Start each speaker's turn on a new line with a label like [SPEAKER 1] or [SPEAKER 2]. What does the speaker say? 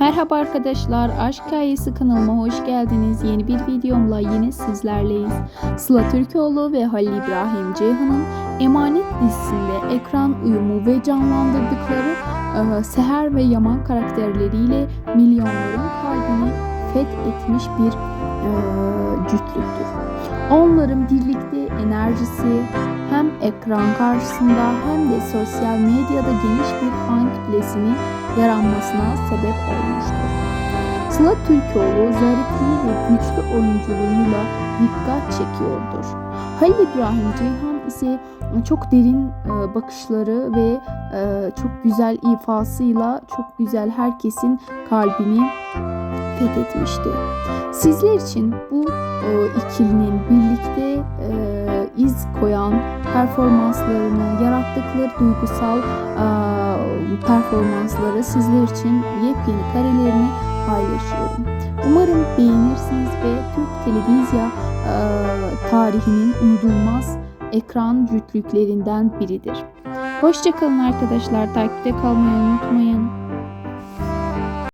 [SPEAKER 1] Merhaba arkadaşlar, Aşk Hikayesi kanalıma hoş geldiniz. Yeni bir videomla yine sizlerleyiz. Sıla Türkoğlu ve Halil İbrahim Ceyhan'ın Emanet dizisinde ekran uyumu ve canlandırdıkları e, Seher ve Yaman karakterleriyle milyonların kalbini fethetmiş bir e, cütlüktür. Onların birlikte enerjisi hem ekran karşısında hem de sosyal medyada geniş bir fan kitlesini yaranmasına sebep olmuştur. Sıla Türkoğlu zarifliği ve güçlü oyunculuğuyla dikkat çekiyordur. Halil İbrahim Ceyhan ise çok derin e, bakışları ve e, çok güzel ifasıyla çok güzel herkesin kalbini fethetmişti. Sizler için bu e, ikilinin birlikte iz koyan performanslarını, yarattıkları duygusal performansları sizler için yepyeni karelerini paylaşıyorum. Umarım beğenirsiniz ve Türk televizya e, tarihinin unutulmaz ekran cütlüklerinden biridir. Hoşçakalın arkadaşlar. Takipte kalmayı unutmayın.